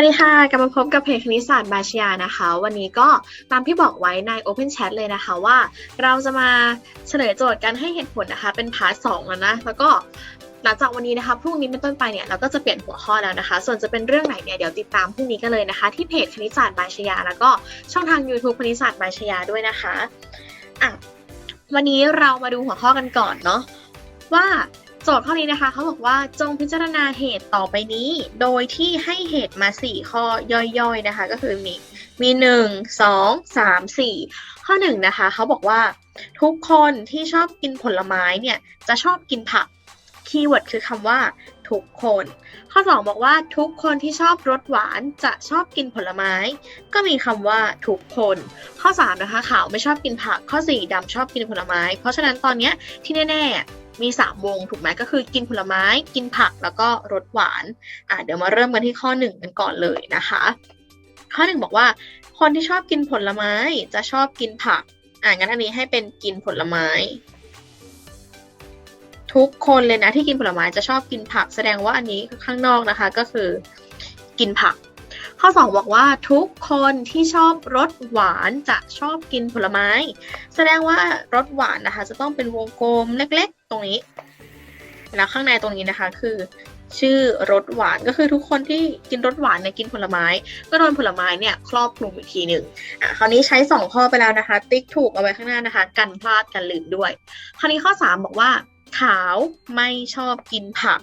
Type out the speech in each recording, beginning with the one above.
วัสดีค่ะ กลับมาพบกับเพจคณิตศาสตร์บาชยานะคะ วันนี้ก็ตามที่บอกไว้ใน Open Chat เลยนะคะว่าเราจะมาเฉลยโจทย์กันให้เหตุผลนะคะ เป็นพาร์ทสองแล้วนะ แล้วก็หลังจากวันนี้นะคะพรุ่งนี้เป็นต้นไปเนี่ยเราก็จะเปลี่ยนหัวข้อแล้วนะคะ ส่วนจะเป็นเรื่องไหนเนี่ยเดี๋ยวติดตามพรุ่งนี้กันเลยนะคะ ที่เพจคณิตศาสตร์บาชยา แล้วก็ช่องทาง YouTube คณิตศาสตร์บาชยาด้วยนะคะอะวันนี้เรามาดูหัวข้อกันก่อนเนาะว่า โจทย์ข้อนี้นะคะเขาบอกว่าจงพิจารณาเหตุต่อไปนี้ โดยที่ให้เหตุมา 4 ข้อย่อยๆนะคะ ก็คือมีมี 1 2 3 4 ข้อ1นะคะเขาบอกว่าทุกคนที่ชอบกินผลไม้เนี่ยจะชอบกินผักคีย์เวิร์ดคือคำว่าทุกคน ข้อ 2 บอกว่าทุกคนที่ชอบรสหวานจะชอบกินผลไม้ ก็มีคำว่าทุกคน ข้อ 3 นะคะขาวไม่ชอบกินผักข้อ 4ดำชอบกินผลไม้ เพราะฉะนั้นตอนนี้ที่แน่ๆ มี 3 วงถูกไหมก็คือกินผลไม้กินผักแล้วก็รสหวานอะเดี๋ยวมาเริ่มกันที่ข้อ 1 กันก่อนเลยนะคะ ข้อ 1 บอกว่า คนที่ชอบกินผลไม้จะชอบกินผักอะงั้นอันนี้ให้เป็นกินผลไม้ ทุกคนเลยนะที่กินผลไม้จะชอบกินผัก แสดงว่าอันนี้ข้างนอกนะคะก็คือกินผักข้อ 2 บอกว่าทุกคนที่ชอบรสหวานจะชอบกินผลไม้ แสดงว่ารสหวานนะคะ จะต้องเป็นวงกลมเล็ก ตรงนี้ แล้วข้างในตรงนี้นะคะ คือ ชื่อรสหวานก็คือทุกคนที่กินรสหวานเนี่ยกินผลไม้ ก็โดนผลไม้เนี่ยครอบคลุมอีกทีหนึ่งอะคราวนี้ใช้ 2 ข้อไปแล้วนะคะ ติ๊กถูกเอาไว้ข้างหน้านะคะ กันพลาดกันลืมด้วย คราวนี้ข้อ 3 บอกว่าขาวไม่ชอบกินผัก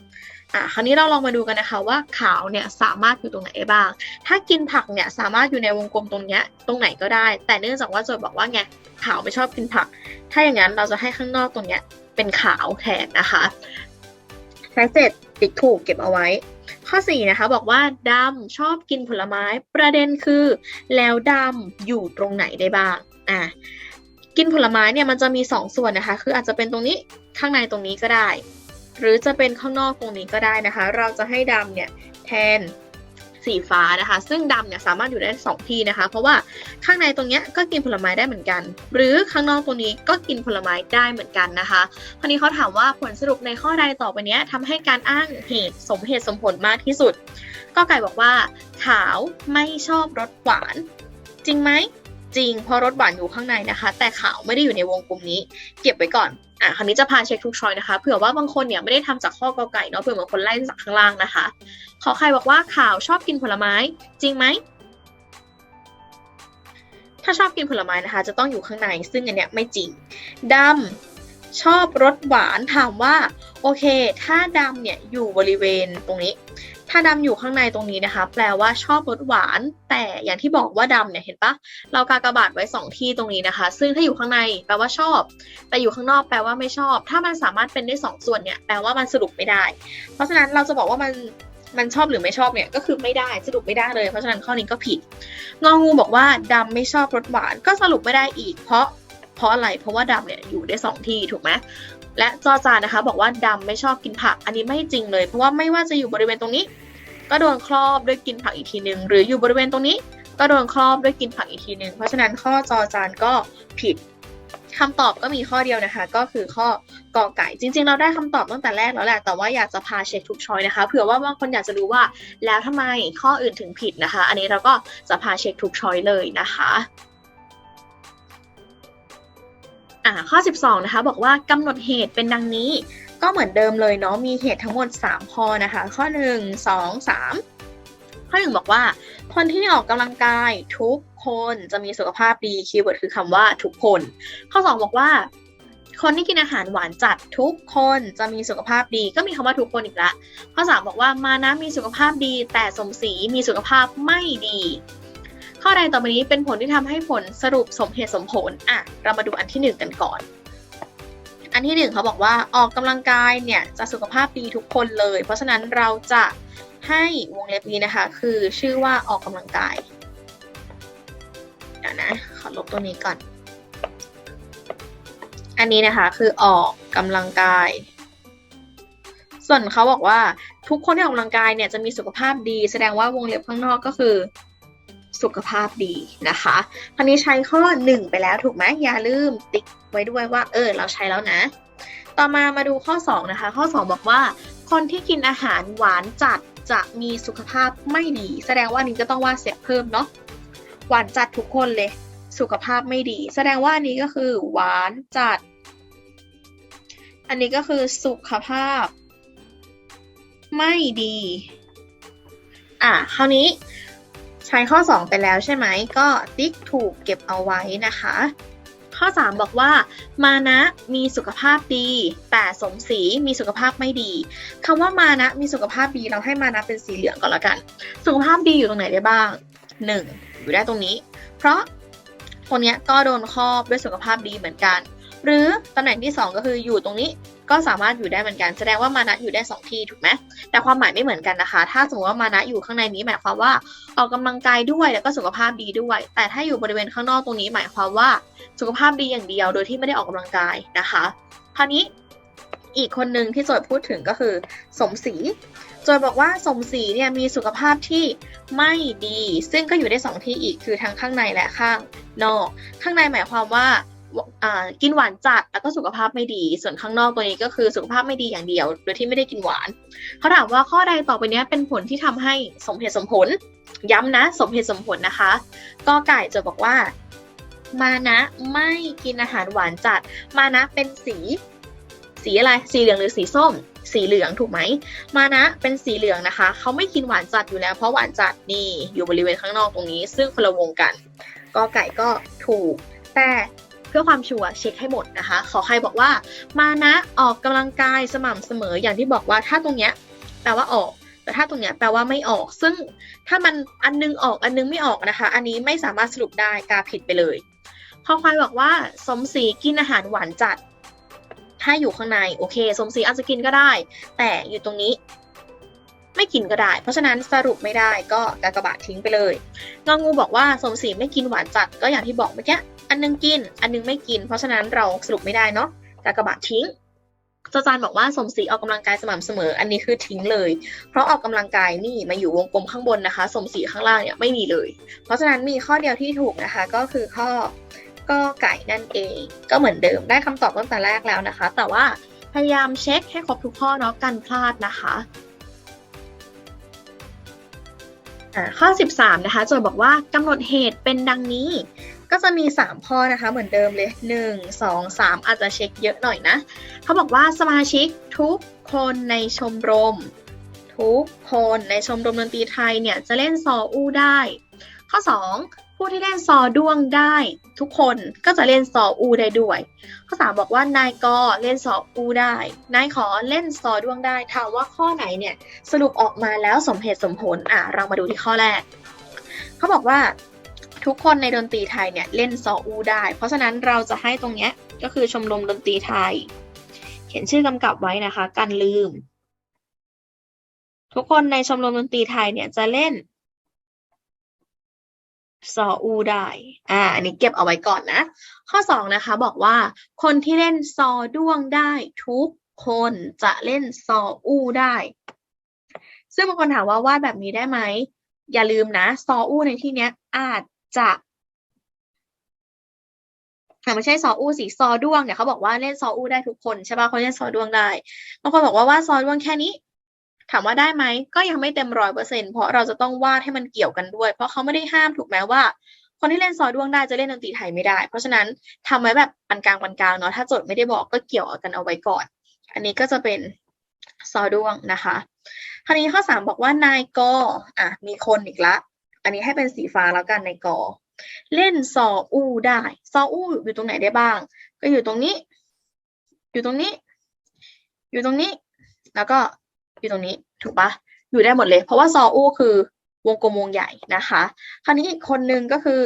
อะ คราวนี้เราลองมาดูกันนะคะว่าขาวเนี่ยสามารถอยู่ตรงไหนได้บ้าง ถ้ากินผักเนี่ยสามารถอยู่ในวงกลมตรงเนี้ยตรงไหนก็ได้ แต่เนื่องจากว่าโจทย์บอกว่าไงขาวไม่ชอบกินผัก ถ้าอย่างนั้นเราจะให้ข้างนอกตรงเนี้ย เป็นขาวแทนนะคะใช้เสร็จติ๊กถูกเก็บเอาไว้ ข้อ4นะคะบอกว่าดำชอบกินผลไม้ ประเด็นคือ แล้วดำอยู่ตรงไหนได้บ้างอะกินผลไม้เนี่ยมันจะมี 2 ส่วนนะคะ คืออาจจะเป็นตรงนี้ข้างในตรงนี้ก็ได้ หรือจะเป็นข้างนอกตรงนี้ก็ได้นะคะ เราจะให้ดำเนี่ยแทน สีฟ้านะคะ ซึ่งดำเนี่ยสามารถอยู่ได้สองที่นะคะ เพราะว่าข้างในตรงเนี้ยก็กินผลไม้ได้เหมือนกัน หรือข้างนอกตรงนี้ก็กินผลไม้ได้เหมือนกันนะคะคราวนี้เขาถามว่าผลสรุปในข้อใดต่อไปเนี้ยทำให้การอ้างเหตุสมเหตุสมผลมากที่สุด ก็ไก่บอกว่า ขาวไม่ชอบรสหวาน จริงไหม จริงเพราะรสหวานอยู่ข้างในนะคะ แต่ขาวไม่ได้อยู่ในวงกลมนี้ เก็บไว้ก่อนอะคราวนี้จะพาเช็คทุกช้อยนะคะเผื่อว่าบางคนเนี่ยไม่ได้ทำจากข้อกอไก่เนาะเผื่อบางคนไล่จากข้างล่างนะคะขอใครบอกว่าข่าวชอบกินผลไม้จริงไหมถ้าชอบกินผลไม้นะคะ จะต้องอยู่ข้างในซึ่งอันเนี้ยไม่จริงดำชอบรสหวานถามว่าโอเค ถ้าดำเนี่ยอยู่บริเวณตรงนี้ ถ้าดำอยู่ข้างในตรงนี้นะคะ แปลว่าชอบรสหวาน แต่อย่างที่บอกว่าดำเนี่ยเห็นปะเรากากบาทไว้ 2 ที่ตรงนี้นะคะ ซึ่งถ้าอยู่ข้างในแปลว่าชอบ แต่อยู่ข้างนอกแปลว่าไม่ชอบ ถ้ามันสามารถเป็นได้ 2 ส่วนเนี่ยแปลว่ามันสรุปไม่ได้ เพราะฉะนั้นเราจะบอกว่ามันมันชอบหรือไม่ชอบเนี่ยก็คือไม่ได้สรุปไม่ได้เลย เพราะฉะนั้นข้อนี้ก็ผิด งองูบอกว่าดำไม่ชอบรสหวาน ก็สรุปไม่ได้อีก เพราะเพราะอะไรเพราะว่าดำเนี่ยอยู่ได้สองที่ถูกไหมและจอจานนะคะ บอกว่าดำไม่ชอบกินผัก อันนี้ไม่จริงเลย เพราะว่าไม่ว่าจะอยู่บริเวณตรงนี้ ก็โดนครอบด้วยกินผักอีกทีหนึ่งหรืออยู่บริเวณตรงนี้ ก็โดนครอบด้วยกินผักอีกทีหนึ่งเพราะฉะนั้นข้อจอจานก็ผิดคำตอบก็มีข้อเดียวนะคะ ก็คือข้อกอไก่จริง ๆ เราได้คำตอบตั้งแต่แรกแล้วแหละแต่ว่าอยากจะพาเช็คทุกช้อยนะคะเผื่อว่าบางคนอยากจะรู้ว่าแล้วทำไมข้ออื่นถึงผิดนะคะ อันนี้เราก็จะพาเช็คทุกช้อยเลยนะคะอ่าข้อ 12นะคะบอกว่ากำหนดเหตุเป็นดังนี้ ก็เหมือนเดิมเลยเนาะมีเหตุทั้งหมด 3 ข้อนะคะ ข้อ 1 2 3 ข้อ 1 บอกว่า คนที่ออกกำลังกายทุกคนจะมีสุขภาพดีคีย์เวิร์ดคือคำว่าทุกคน ข้อ 2 บอกว่า คนที่กินอาหารหวานจัดทุกคนจะมีสุขภาพดีก็มีคำว่าทุกคนอีกละ ข้อ 3 บอกว่ามานะมีสุขภาพดี แต่สมศรีมีสุขภาพไม่ดีข้อใดต่อไปนี้เป็นผลที่ทำให้ผลสรุปสมเหตุสมผล อะ เรามาดูอันที่ 1 กันก่อน อันที่หนึ่งเขาบอกว่าออกกำลังกายเนี่ยจะสุขภาพดีทุกคนเลย เพราะฉะนั้นเราจะให้วงเล็บนี้นะคะ คือชื่อว่าออกกำลังกายเดี๋ยวนะขอลบตัวนี้ก่อน อันนี้นะคะคือออกกำลังกาย ส่วนเขาบอกว่าทุกคนที่ออกกำลังกายเนี่ยจะมีสุขภาพดี แสดงว่าวงเล็บข้างนอกก็คือ สุขภาพดีนะคะคราวนี้ใช้ข้อ 1 ไปแล้วถูกไหมอย่าลืมติ๊กไว้ด้วยว่า เออ เราใช้แล้วนะ ต่อมามาดูข้อ 2 นะคะ ข้อ 2 บอกว่า คนที่กินอาหารหวานจัดจะมีสุขภาพไม่ดี แสดงว่านี้ก็ต้องวาดเสียเพิ่มเนาะหวานจัดทุกคนเลย สุขภาพไม่ดี แสดงว่านนี้ก็คือ หวานจัด อันนี้ก็คือสุขภาพ ไม่ดี อะคราวนี้ ใช้ข้อ 2 ไปแล้วใช่ไหม ก็ติ๊กถูกเก็บเอาไว้นะคะ ข้อ 3 บอกว่า มานะมีสุขภาพดี แต่สมศรีมีสุขภาพไม่ดีคำว่ามานะมีสุขภาพดีเราให้มานะเป็นสีเหลืองก่อนละกัน สุขภาพดีอยู่ตรงไหนได้บ้าง 1. อยู่ได้ตรงนี้ เพราะคนเนี้ยก็โดนครอบด้วยสุขภาพดีเหมือนกัน หรือตำแหน่งที่ 2 ก็คืออยู่ตรงนี้ก็สามารถอยู่ได้เหมือนกัน แสดงว่ามานะอยู่ได้สองที่ถูกไหมแต่ความหมายไม่เหมือนกันนะคะ ถ้าสมมติว่ามานะอยู่ข้างในนี้หมายความว่าออกกำลังกายด้วยแล้วก็สุขภาพดีด้วย แต่ถ้าอยู่บริเวณข้างนอกตรงนี้หมายความว่าสุขภาพดีอย่างเดียว โดยที่ไม่ได้ออกกำลังกายนะคะ คราวนี้อีกคนหนึ่งที่โจทย์พูดถึงก็คือ สมศรีโจทย์บอกว่าสมศรีเนี่ยมีสุขภาพที่ไม่ดี ซึ่งก็อยู่ได้สองที่อีกคือทั้งข้างในและข้างนอก ข้างในหมายความว่า กินหวานจัดแล้วก็สุขภาพไม่ดี ส่วนข้างนอกตัวนี้ก็คือสุขภาพไม่ดีอย่างเดียว โดยที่ไม่ได้กินหวานเขาถามว่าข้อใดต่อไปนี้เป็นผลที่ทำให้สมเหตุสมผล ย้ำนะ สมเหตุสมผลนะคะ ก็ไก่จะบอกว่า มานะไม่กินอาหารหวานจัด มานะเป็นสี สีอะไรสีเหลืองหรือสีส้ม สีเหลืองถูกไหมมานะเป็นสีเหลืองนะคะเขาไม่กินหวานจัดอยู่แล้ว เพราะหวานจัดนี่อยู่บริเวณข้างนอกตรงนี้ ซึ่งคนละวงกัน ก็ไก่ก็ถูกแต่ พื่อความชัวร์เช็คให้หมดนะคะ ขอใครบอกว่า มานะออกกำลังกายสม่ำเสมออย่างที่บอกว่าถ้าตรงเนี้ยแปลว่าออก แต่ถ้าตรงเนี้ยแปลว่าไม่ออก ซึ่งถ้ามันอันนึงออกอันนึงไม่ออกนะคะ อันนี้ไม่สามารถสรุปได้กาผิดไปเลยพอควายบอกว่าสมศรีกินอาหารหวานจัด ถ้าอยู่ข้างในโอเค สมศรีอาจจะกินก็ได้ แต่อยู่ตรงนี้ ไม่กินก็ได้ เพราะฉะนั้นสรุปไม่ได้ก็กากบาททิ้งไปเลยงองูบอกว่าสมศรีไม่กินหวานจัดก็อย่างที่บอกเมื่อกี้ อันนึงกิน อันนึงไม่กิน เพราะฉะนั้นเราสรุปไม่ได้เนาะกากบาททิ้งจจานบอกว่าสมศรีออกกำลังกายสม่ำเสมอ อันนี้คือทิ้งเลย เพราะออกกำลังกายนี่มาอยู่วงกลมข้างบนนะคะ สมศรีข้างล่างเนี่ยไม่มีเลย เพราะฉะนั้นมีข้อเดียวที่ถูกนะคะ ก็คือข้อก็ไก่นั่นเอง ก็เหมือนเดิมได้คำตอบตั้งแต่แรกแล้วนะคะ แต่ว่าพยายามเช็คให้ครบทุกข้อเนาะกันพลาดนะคะ ข้อ 13 นะคะโจทย์บอกว่ากำหนดเหตุเป็นดังนี้ ก็จะมี 3 ข้อนะคะ เหมือนเดิมเลย 1 2 3 อาจจะเช็คเยอะหน่อยนะ เขาบอกว่าสมาชิกทุกคนในชมรม ทุกคนในชมรมดนตรีไทยเนี่ย จะเล่นซออู้ได้ ข้อ 2 ผู้ที่เล่นซอด้วงได้ทุกคนก็จะเล่นซออูได้ด้วยข้อ3บอกว่านายกอเล่นซออูได้ นายขอเล่นซอด้วงได้ถามว่าข้อไหนเนี่ยสรุปออกมาแล้วสมเหตุสมผลอะเรามาดูที่ข้อแรกเขาบอกว่าทุกคนในดนตรีไทยเนี่ยเล่นซออูได้ เพราะฉะนั้นเราจะให้ตรงเนี้ยก็คือชมรมดนตรีไทย เขียนชื่อกำกับไว้นะคะ กันลืม ทุกคนในชมรมดนตรีไทยเนี่ยจะเล่น ซออูได้ อ่า อันนี้เก็บเอาไว้ก่อนนะ ข้อสองนะคะ บอกว่า คนที่เล่นซอด้วงได้ทุกคนจะเล่นซออูได้ ซึ่งบางคนถามว่าวาดแบบนี้ได้ไหม อย่าลืมนะ ซออูในที่นี้อาจจะไม่ใช่ซออูสีซอด้วงเนี่ยเขาบอกว่าเล่นซออูได้ทุกคนใช่ป่ะเขาเล่นซอด้วงได้บางคนบอกว่าว่าซอด้วงแค่นี้ ถามว่าได้ไหมก็ยังไม่เต็มร้อยเปอร์เซ็นเพราะเราจะต้องวาดให้มันเกี่ยวกันด้วย เพราะเขาไม่ได้ห้ามถูกไหมว่า คนที่เล่นซอด้วงได้จะเล่นดนตรีไทยไม่ได้ เพราะฉะนั้นทำไว้แบบปันกลางปันกลางเนาะถ้าโจทย์ไม่ได้บอกก็เกี่ยวกันเอาไว้ก่อน อันนี้ก็จะเป็นซอด้วงนะคะ คราวนี้ข้อสามบอกว่านายกอะมีคนอีกละ อันนี้ให้เป็นสีฟ้าแล้วกันในกเล่นซออูได้ซออูอยู่ตรงไหนได้บ้าง ก็อยู่ตรงนี้ อยู่ตรงนี้ อยู่ตรงนี้ แล้วก็ อยู่ตรงนี้ถูกปะอยู่ได้หมดเลย เพราะว่าซออูคือวงกลมวงใหญ่นะคะ คราวนี้อีกคนนึงก็คือ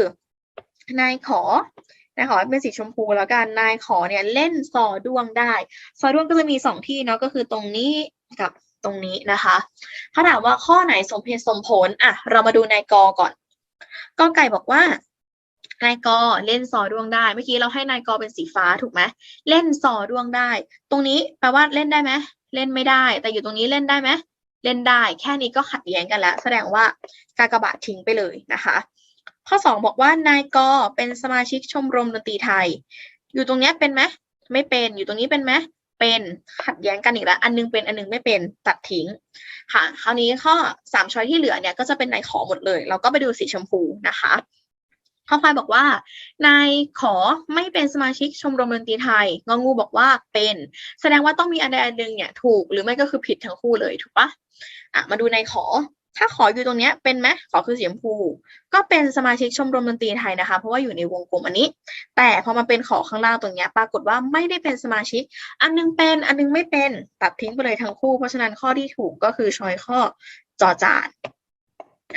นายขอนายขอเป็นสีชมพูแล้วกันนายขอเนี่ยเล่นซอด้วงได้ ซอด้วงก็จะมีสองที่เนาะก็คือตรงนี้กับตรงนี้นะคะเขาถามว่าข้อไหนสมเหตุสมผลอะเรามาดูนายกก่อนกอไก่บอกว่านายกอเล่นซอดวงได้ เมื่อกี้เราให้นายกอเป็นสีฟ้าถูกไหมเล่นซอดวงได้ ตรงนี้แปลว่าเล่นได้ไหม เล่นไม่ได้ แต่อยู่ตรงนี้เล่นได้ไหมเล่นได้ แค่นี้ก็ขัดแย้งกันแล้ว แสดงว่ากากบาททิ้งไปเลยนะคะ ข้อสองบอกว่านายกเป็นสมาชิกชมรมดนตรีไทย อยู่ตรงนี้เป็นไหมไม่เป็นอยู่ตรงนี้เป็นไหมเป็นขัดแย้งกันอีกแล้วอันนึงเป็นอันนึงไม่เป็นตัดทิ้งค่ะคราวนี้ข้อสามช้อยที่เหลือเนี่ยก็จะเป็นในขอหมดเลย เราก็ไปดูสีชมพูนะคะ ข้อควายบอกว่านายขอไม่เป็นสมาชิกชมรมดนตรีไทย งองูบอกว่าเป็น แสดงว่าต้องมีอันใดอันหนึ่งเนี่ยถูกหรือไม่ก็คือผิดทั้งคู่เลยถูกปะอะมาดูในขอ ถ้าขออยู่ตรงเนี้ยเป็นไหมขอคือสีชมพู ก็เป็นสมาชิกชมรมดนตรีไทยนะคะ เพราะว่าอยู่ในวงกลมอันนี้ แต่พอมาเป็นขอข้างล่างตรงเนี้ยปรากฏว่าไม่ได้เป็นสมาชิก อันนึงเป็นอันนึงไม่เป็นตัดทิ้งไปเลยทั้งคู่ เพราะฉะนั้นข้อที่ถูกก็คือชอยข้อจอจาน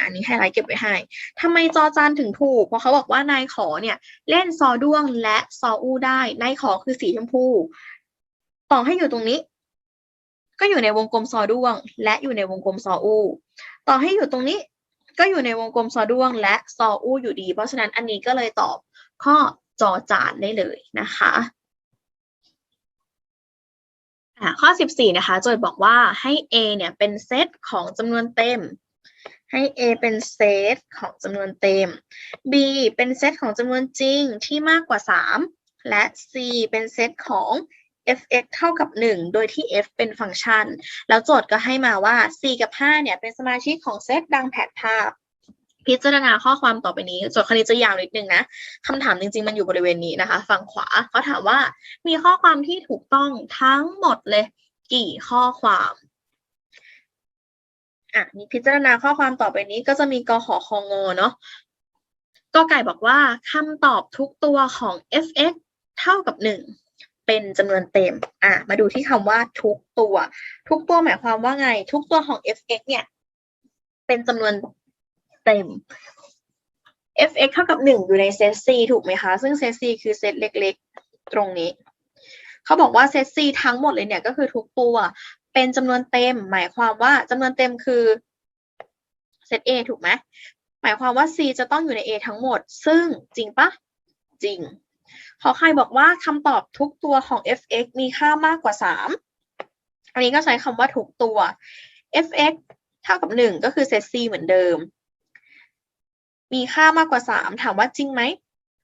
อันนี้ให้ไลท์เก็บไว้ให้ทำไมจอจานถึงถูก เพราะเขาบอกว่านายขอเนี่ย เล่นซอด้วงและซออู้ได้ นายขอคือสีชมพูต่อให้อยู่ตรงนี้ ก็อยู่ในวงกลมซอด้วง และอยู่ในวงกลมซออู้ต่อให้อยู่ตรงนี้ ก็อยู่ในวงกลมซอด้วง และซออู้อยู่ดี เพราะฉะนั้นอันนี้ก็เลยตอบข้อจอจานได้เลยนะคะอ่าข้อ 14 นะคะ โจทย์บอกว่าให้ A เนี่ยเป็นเซตของจำนวนเต็ม ให้ A เป็นเซตของจำนวนเต็ม B เป็นเซตของจำนวนจริงที่มากกว่า 3 และ C เป็นเซตของ fx เท่ากับ 1 โดยที่ f เป็นฟังก์ชัน แล้วโจทย์ก็ให้มาว่า4กับ 5 เนี่ย เป็นสมาชิกของเซตดังแผนภาพ พิจารณาข้อความต่อไปนี้ โจทย์คณิตจะยาวนิดนึงนะคำถามจริง ๆ มันอยู่บริเวณนี้นะคะ ฝั่งขวาเขาถามว่ามีข้อความที่ถูกต้องทั้งหมดเลย กี่ข้อความ อะนี่พิจารณาข้อความต่อไปนี้ก็จะมีกขอคองเนาะกไก่บอกว่าคำตอบทุกตัวของ fx เท่ากับ 1 เป็นจำนวนเต็ม อะ มาดูที่คำว่าทุกตัว ทุกตัวหมายความว่าไง ทุกตัวของ fx เนี่ย เป็นจำนวนเต็ม fx เท่ากับ 1 อยู่ในเซต c ถูกไหมคะ ซึ่งเซต c คือเซตเล็กๆ ตรงนี้ เขาบอกว่าเซต c ทั้งหมดเลยเนี่ยก็คือทุกตัว เป็นจำนวนเต็ม หมายความว่าจำนวนเต็มคือเซต a ถูกไหมหมายความว่า c จะต้องอยู่ใน a ทั้งหมด ซึ่งจริงปะจริง ขอใครบอกว่าคำตอบทุกตัวของ fx มีค่ามากกว่า 3 อันนี้ก็ใช้คำว่าทุกตัว fx เท่ากับ 1 ก็คือเซต c เหมือนเดิม มีค่ามากกว่า 3 ถามว่าจริงไหม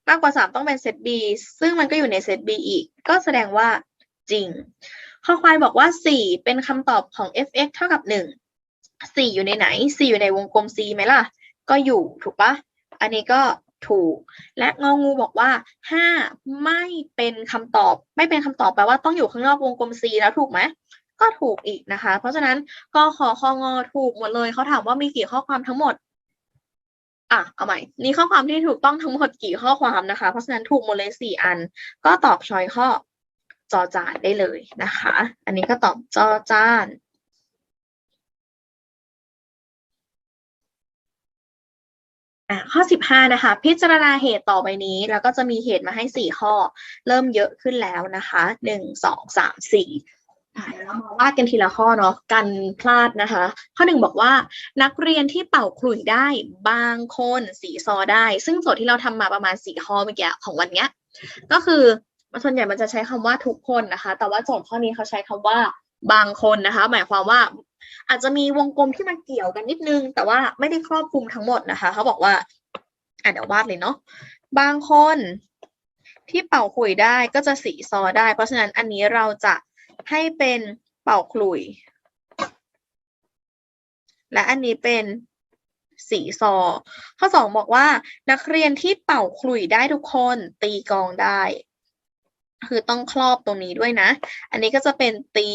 มากกว่า 3 ต้องเป็นเซต b ซึ่งมันก็อยู่ในเซต b อีก ก็แสดงว่าจริง ข้อควายบอกว่า 4 เป็นคำตอบของ fx เท่ากับ 1 4 อยู่ในไหน 4 อยู่ในวงกลม c ไหมล่ะ ก็อยู่ถูกปะอันนี้ก็ถูก และงองูบอกว่า 5 ไม่เป็นคำตอบ ไม่เป็นคำตอบแปลว่าต้องอยู่ข้างนอกวงกลม c แล้วถูกไหมก็ถูกอีกนะคะ เพราะฉะนั้นก็ขอคองอถูกหมดเลยเขาถามว่ามีกี่ข้อความทั้งหมดอะเอาใหม่นี่ข้อความที่ถูกต้องทั้งหมดกี่ข้อความนะคะ เพราะฉะนั้นถูกหมดเลยสี่อัน ก็ตอบชอยข้อ จอจานได้เลยนะคะ อันนี้ก็ตอบจอจานอะข้อ 15 นะคะ พิจารณาเหตุต่อไปนี้ แล้วก็จะมีเหตุมาให้ 4 ข้อ เริ่มเยอะขึ้นแล้วนะคะ 1 2 3 4อะเรามาวาดกันทีละข้อเนาะกันพลาดนะคะ ข้อหนึ่งบอกว่า นักเรียนที่เป่าขลุ่ยได้บางคนสีซอได้ ซึ่งโจทย์ที่เราทำมาประมาณ4ข้อเมื่อกี้ของวันเนี้ย ก็คือ ส่วนใหญ่มันจะใช้คำว่าทุกคนนะคะ แต่ว่าโจทย์ข้อนี้เขาใช้คำว่าบางคนนะคะ หมายความว่า อาจจะมีวงกลมที่มาเกี่ยวกันนิดนึง แต่ว่าไม่ได้ครอบคลุมทั้งหมดนะคะ เขาบอกว่าอะเดี๋ยววาดเลยเนาะบางคนที่เป่าขลุ่ยได้ก็จะสีซอได้ เพราะฉะนั้นอันนี้เราจะให้เป็นเป่าขลุ่ย และอันนี้เป็นสีซอ ข้อสองบอกว่านักเรียนที่เป่าขลุ่ยได้ทุกคนตีกองได้ คือต้องครอบตรงนี้ด้วยนะ อันนี้ก็จะเป็นตี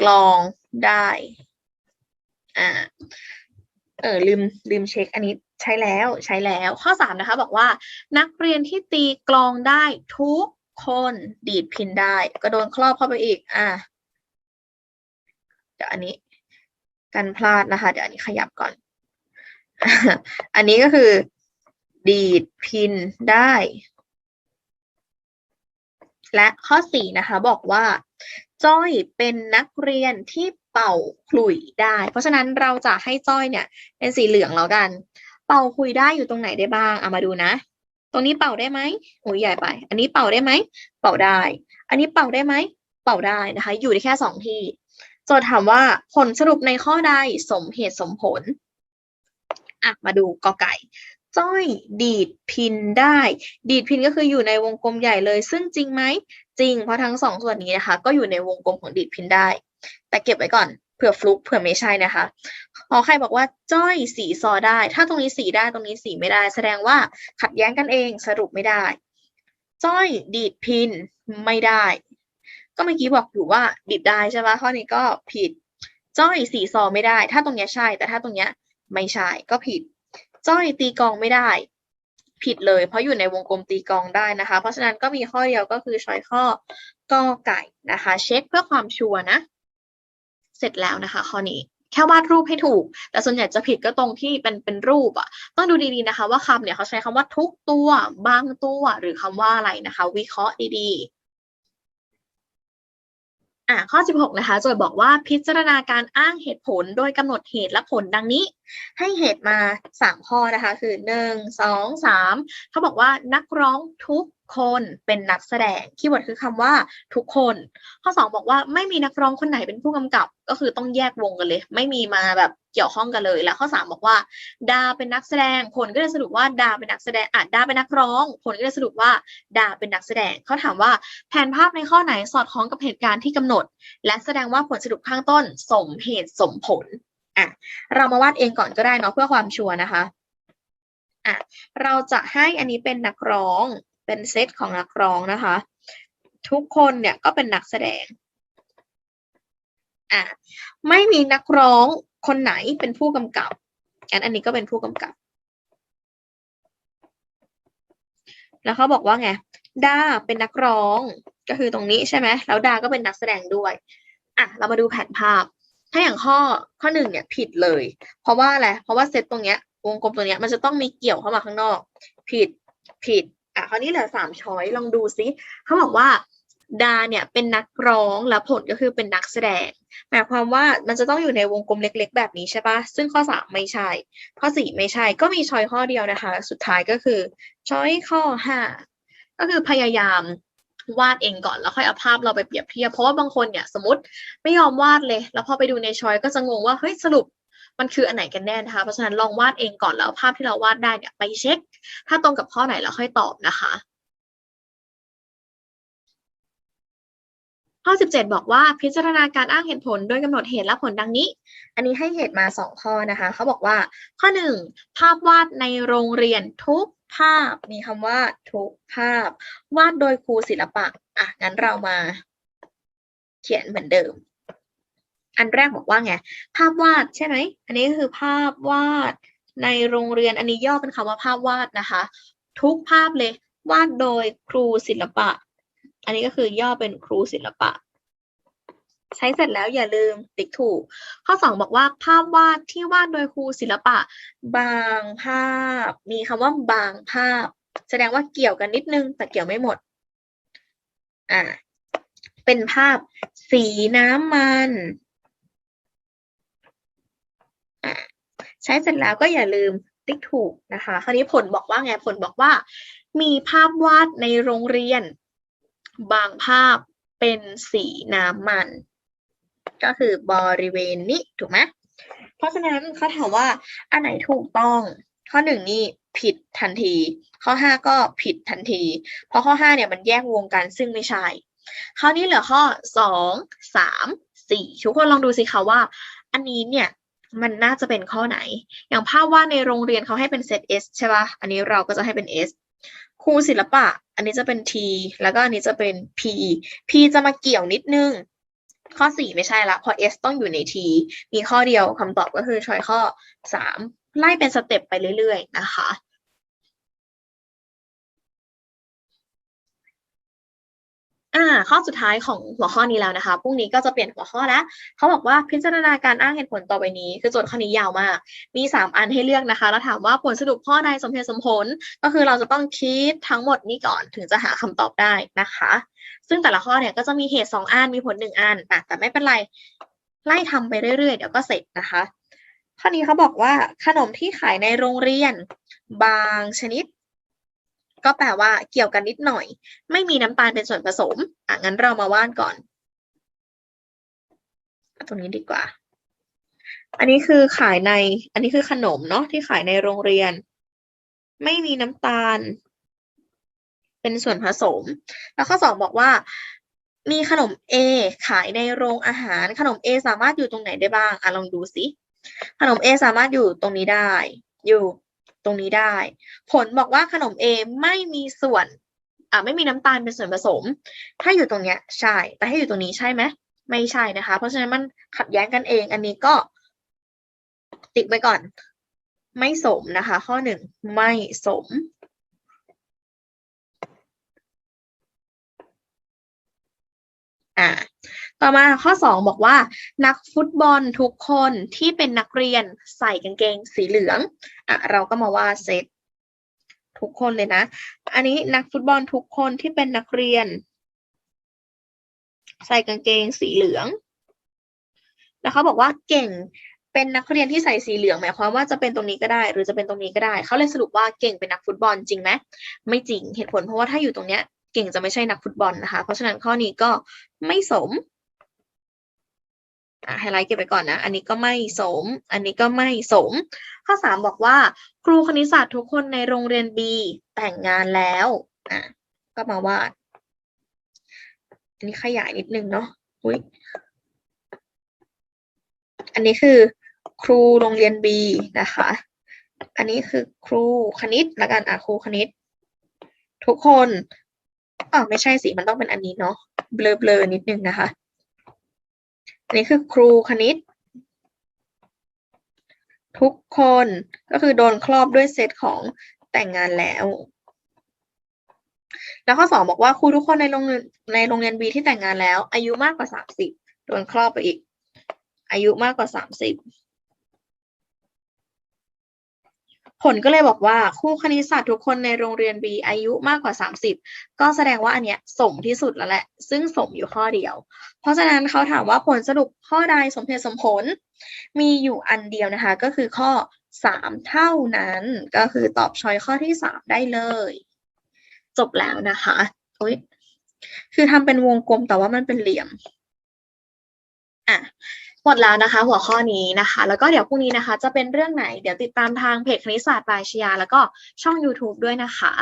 กลองได้ อ่า เออลืมลืมเช็ค อันนี้ใช้แล้วใช้แล้ว ข้อสามนะคะ บอกว่า นักเรียนที่ตีกลองได้ทุกคนดีดพินได้ ก็โดนครอบเข้าไปอีก อะเดี๋ยวอันนี้กันพลาดนะคะ เดี๋ยวอันนี้ขยับก่อน อันนี้ก็คือ ดีดพินได้ และข้อสี่นะคะ บอกว่าจ้อยเป็นนักเรียนที่เป่าขลุ่ยได้ เพราะฉะนั้นเราจะให้จ้อยเนี่ย เป็นสีเหลืองแล้วกัน เป่าขลุ่ยได้อยู่ตรงไหนได้บ้างเอามาดูนะ ตรงนี้เป่าได้ไหมโอ้ยใหญ่ไป อันนี้เป่าได้ไหมเป่าได้ อันนี้เป่าได้ไหมเป่าได้นะคะ อยู่ได้แค่สองที่โจทย์ถามว่าผลสรุปในข้อใดสมเหตุสมผลอะมาดูกอไก่ จ้อยดีดพินได้ ดีดพินก็คืออยู่ในวงกลมใหญ่เลย ซึ่งจริงไหมจริง เพราะทั้งสองส่วนนี้นะคะ ก็อยู่ในวงกลมของดีดพินได้ แต่เก็บไว้ก่อนเผื่อฟลุกเผื่อไม่ใช่นะคะขอใครบอกว่าจ้อยสีซอได้ ถ้าตรงนี้สีได้ตรงนี้สีไม่ได้ แสดงว่าขัดแย้งกันเองสรุปไม่ได้ จ้อยดีดพินไม่ได้ ก็เมื่อกี้บอกอยู่ว่าดีดได้ใช่ปะข้อนี้ก็ผิด จ้อยสีซอไม่ได้ ถ้าตรงเนี้ยใช่ แต่ถ้าตรงเนี้ยไม่ใช่ก็ผิด จ้อยตีกองไม่ได้ ผิดเลย เพราะอยู่ในวงกลมตีกองได้นะคะ เพราะฉะนั้นก็มีข้อเดียวก็คือช้อยข้อกอไก่นะคะ เช็คเพื่อความชัวร์นะ เสร็จแล้วนะคะ ข้อนี้แค่วาดรูปให้ถูก แต่ส่วนใหญ่จะผิดก็ตรงที่เป็นเป็นรูปอะ ต้องดูดีๆนะคะ ว่าคำเนี่ยเขาใช้คำว่าทุกตัวบางตัวหรือคำว่าอะไรนะคะ วิเคราะห์ดีๆอะข้อ 16 นะคะโจทย์บอกว่าพิจารณาการอ้างเหตุผลโดยกำหนดเหตุและผลดังนี้ ให้เหตุมา 3 ข้อนะคะ คือ 1 2 3 เขาบอกว่านักร้องทุกคนเป็นนักแสดงคีย์เวิร์ดคือคำว่าทุกคน ข้อ 2 บอกว่าไม่มีนักร้องคนไหนเป็นผู้กำกับ ก็คือต้องแยกวงกันเลย ไม่มีมาแบบเกี่ยวข้องกันเลย แล้วข้อ 3 บอกว่า ดาเป็นนักแสดง ผลก็เลยสรุปว่าดาเป็นนักแสดงอะดาเป็นนักร้อง ผลก็เลยสรุปว่า ดาเป็นนักแสดง เขาถามว่าแผนภาพในข้อไหนสอดคล้องกับเหตุการณ์ที่กำหนด และแสดงว่าผลสรุปข้างต้นสมเหตุสมผล อะเรามาวาดเองก่อนก็ได้เนาะเพื่อความชัวร์นะคะอะเราจะให้อันนี้เป็นนักร้องเป็นเซตของนักร้องนะคะ ทุกคนเนี่ยก็เป็นนักแสดงอะไม่มีนักร้องคนไหนเป็นผู้กำกับงั้นอันนี้ก็เป็นผู้กำกับ แล้วเขาบอกว่าไงดาเป็นนักร้องก็คือตรงนี้ใช่ไหมแล้วดาก็เป็นนักแสดงด้วยอะเรามาดูแผนภาพ ถ้าอย่างข้อข้อหนึ่งเนี่ยผิดเลย เพราะว่าอะไร เพราะว่าเซตตรงเนี้ยวงกลมตรงเนี้ยมันจะต้องมีเกี่ยวเข้ามาข้างนอก ผิดผิดอะคราวนี้เหลือสามช้อยลองดูซิเขาบอกว่าดาเนี่ยเป็นนักร้องแล้วผลก็คือเป็นนักแสดง หมายความว่ามันจะต้องอยู่ในวงกลมเล็ก ๆ แบบนี้ใช่ปะซึ่งข้อสามไม่ใช่ ข้อสี่ไม่ใช่ ก็มีช้อยข้อเดียวนะคะ สุดท้ายก็คือช้อยข้อห้าก็คือพยายาม วาดเองก่อนแล้วค่อยเอาภาพเราไปเปรียบเทียบเพราะว่าบางคนเนี่ยสมมติไม่ยอมวาดเลย แล้วพอไปดูในชอยก็จะงงว่าเฮ้ยสรุปมันคืออันไหนกันแน่นะคะ เพราะฉะนั้นลองวาดเองก่อนแล้วภาพที่เราวาดได้เนี่ยไปเช็ค ถ้าตรงกับข้อไหนเราค่อยตอบนะคะ ข้อ 17 บอกว่าพิจารณาการอ้างเหตุผลโดยกำหนดเหตุและผลดังนี้ อันนี้ให้เหตุมาสองข้อนะคะ เขาบอกว่าข้อหนึ่งภาพวาดในโรงเรียนทุก ภาพมีคำว่าทุกภาพ วาดโดยครูศิลปะ อะ งั้นเรามาเขียนเหมือนเดิม อันแรกบอกว่าไง ภาพวาดใช่ไหม อันนี้ก็คือภาพวาดในโรงเรียน อันนี้ย่อเป็นคำว่าภาพวาดนะคะ ทุกภาพเลย วาดโดยครูศิลปะ อันนี้ก็คือย่อเป็นครูศิลปะ ใช้เสร็จแล้วอย่าลืมติ๊กถูก ข้อสองบอกว่าภาพวาดที่วาดโดยครูศิลปะ บางภาพ มีคำว่าบางภาพ แสดงว่าเกี่ยวกันนิดนึง แต่เกี่ยวไม่หมด อ่า เป็นภาพสีน้ำมันอ่าใช้เสร็จแล้วก็อย่าลืมติ๊กถูกนะคะ คราวนี้ผลบอกว่าไงผลบอกว่า มีภาพวาดในโรงเรียน บางภาพเป็นสีน้ำมัน ก็คือบริเวณนี้ถูกไหมเพราะฉะนั้นเขาถามว่าอันไหนถูกต้อง ข้อหนึ่งนี่ผิดทันที ข้อห้าก็ผิดทันที เพราะข้อห้าเนี่ยมันแยกวงกันซึ่งไม่ใช่ คราวนี้เหลือข้อสองสามสี่ทุกคนลองดูสิคะว่า อันนี้เนี่ยมันน่าจะเป็นข้อไหน อย่างภาพว่าดในโรงเรียนเขาให้เป็นเซต S ใช่ป่ะ อันนี้เราก็จะให้เป็น S ครูศิลปะ อันนี้จะเป็น T แล้วก็อันนี้จะเป็น P P จะมาเกี่ยวนิดนึง ข้อสี่ไม่ใช่ละเพราะ S ต้องอยู่ใน T มีข้อเดียวคำตอบก็คือชอยข้อสามไล่เป็นสเต็ปไปเรื่อยๆนะคะ อ่าข้อสุดท้ายของหัวข้อนี้แล้วนะคะพรุ่งนี้ก็จะเปลี่ยนหัวข้อแล้วเขาบอกว่าพิจารณาการอ้างเหตุผลต่อไปนี้ คือโจทย์ข้อนี้ยาวมาก มีสามอันให้เลือกนะคะ แล้วถามว่าผลสรุปข้อใดสมเหตุสมผล ก็คือเราจะต้องคิดทั้งหมดนี้ก่อนถึงจะหาคำตอบได้นะคะ ซึ่งแต่ละข้อเนี่ยก็จะมีเหตุสองอันมีผลหนึ่งอันอะแต่ไม่เป็นไรไล่ทำไปเรื่อยๆ เดี๋ยวก็เสร็จนะคะ ข้อนี้เขาบอกว่าขนมที่ขายในโรงเรียน บางชนิด ก็แปลว่าเกี่ยวกันนิดหน่อย ไม่มีน้ำตาลเป็นส่วนผสม อะงั้นเรามาวาดก่อนตรงนี้ดีกว่า อันนี้คือขายใน อันนี้คือขนมเนาะที่ขายในโรงเรียน ไม่มีน้ำตาล เป็นส่วนผสม แล้วข้อสองบอกว่า มีขนม A ขายในโรงอาหาร ขนม A สามารถอยู่ตรงไหนได้บ้างอะลองดูสิขนม A สามารถอยู่ตรงนี้ได้ อยู่ ตรงนี้ได้ ผลบอกว่าขนม A ไม่มีส่วนอะไม่มีน้ำตาลเป็นส่วนผสม ถ้าอยู่ตรงเนี้ยใช่ แต่ถ้าอยู่ตรงนี้ใช่ไหมไม่ใช่นะคะ เพราะฉะนั้นมันขัดแย้งกันเอง อันนี้ก็ติ๊กไว้ก่อน ไม่สมนะคะ ข้อหนึ่งไม่สม อ่า ต่อมาข้อสองบอกว่า นักฟุตบอลทุกคนที่เป็นนักเรียนใส่กางเกงสีเหลืองอะเราก็มาว่าเซตทุกคนเลยนะ อันนี้นักฟุตบอลทุกคนที่เป็นนักเรียน ใส่กางเกงสีเหลืองแล้วเขาบอกว่าเก่งเป็นนักเรียนที่ใส่สีเหลืองหมายความว่าจะเป็นตรงนี้ก็ได้ หรือจะเป็นตรงนี้ก็ได้ เขาเลยสรุปว่าเก่งเป็นนักฟุตบอลจริงไหมไม่จริงเหตุผลเพราะว่าถ้าอยู่ตรงเนี้ยเก่งจะไม่ใช่นักฟุตบอลนะคะ เพราะฉะนั้นข้อนี้ก็ไม่สม ไฮไลท์เก็บไปก่อนนะ อันนี้ก็ไม่สม อันนี้ก็ไม่สม ข้อสามบอกว่า ครูคณิตศาสตร์ทุกคนในโรงเรียน B แต่งงานแล้วอะก็มาวาด อันนี้ขยายนิดนึงเนาะอุ้ยอันนี้คือครูโรงเรียน B นะคะ อันนี้คือครูคณิตละกันอะครูคณิต ทุกคนอ๋อไม่ใช่สิ มันต้องเป็นอันนี้เนาะเบลอๆนิดนึงนะคะ อันนี้คือครูคณิต ทุกคนก็คือโดนครอบด้วยเซตของแต่งงานแล้ว แล้วข้อสองบอกว่าครูทุกคนในโรงเรียนในโรงเรียนบีที่แต่งงานแล้ว อายุมากกว่าสามสิบโดนครอบไปอีก อายุมากกว่าสามสิบ ผลก็เลยบอกว่าครูคณิตศาสตร์ทุกคนในโรงเรียน B อายุมากกว่า 30 ก็แสดงว่าอันเนี้ยสมที่สุดแล้วแหละ ซึ่งสมอยู่ข้อเดียว เพราะฉะนั้นเขาถามว่าผลสรุปข้อใดสมเหตุสมผล มีอยู่อันเดียวนะคะ ก็คือข้อ 3 เท่านั้น ก็คือตอบชอยข้อที่ 3 ได้เลย จบแล้วนะคะอุ๊ยคือทำเป็นวงกลมแต่ว่ามันเป็นเหลี่ยมอะ หมดแล้วนะคะ หัวข้อนี้นะคะ แล้วก็เดี๋ยวพรุ่งนี้นะคะ จะเป็นเรื่องไหนเดี๋ยวติดตามทางเพจคณิตศาสตร์ปลายชยา แล้วก็ช่อง YouTube ด้วยนะคะ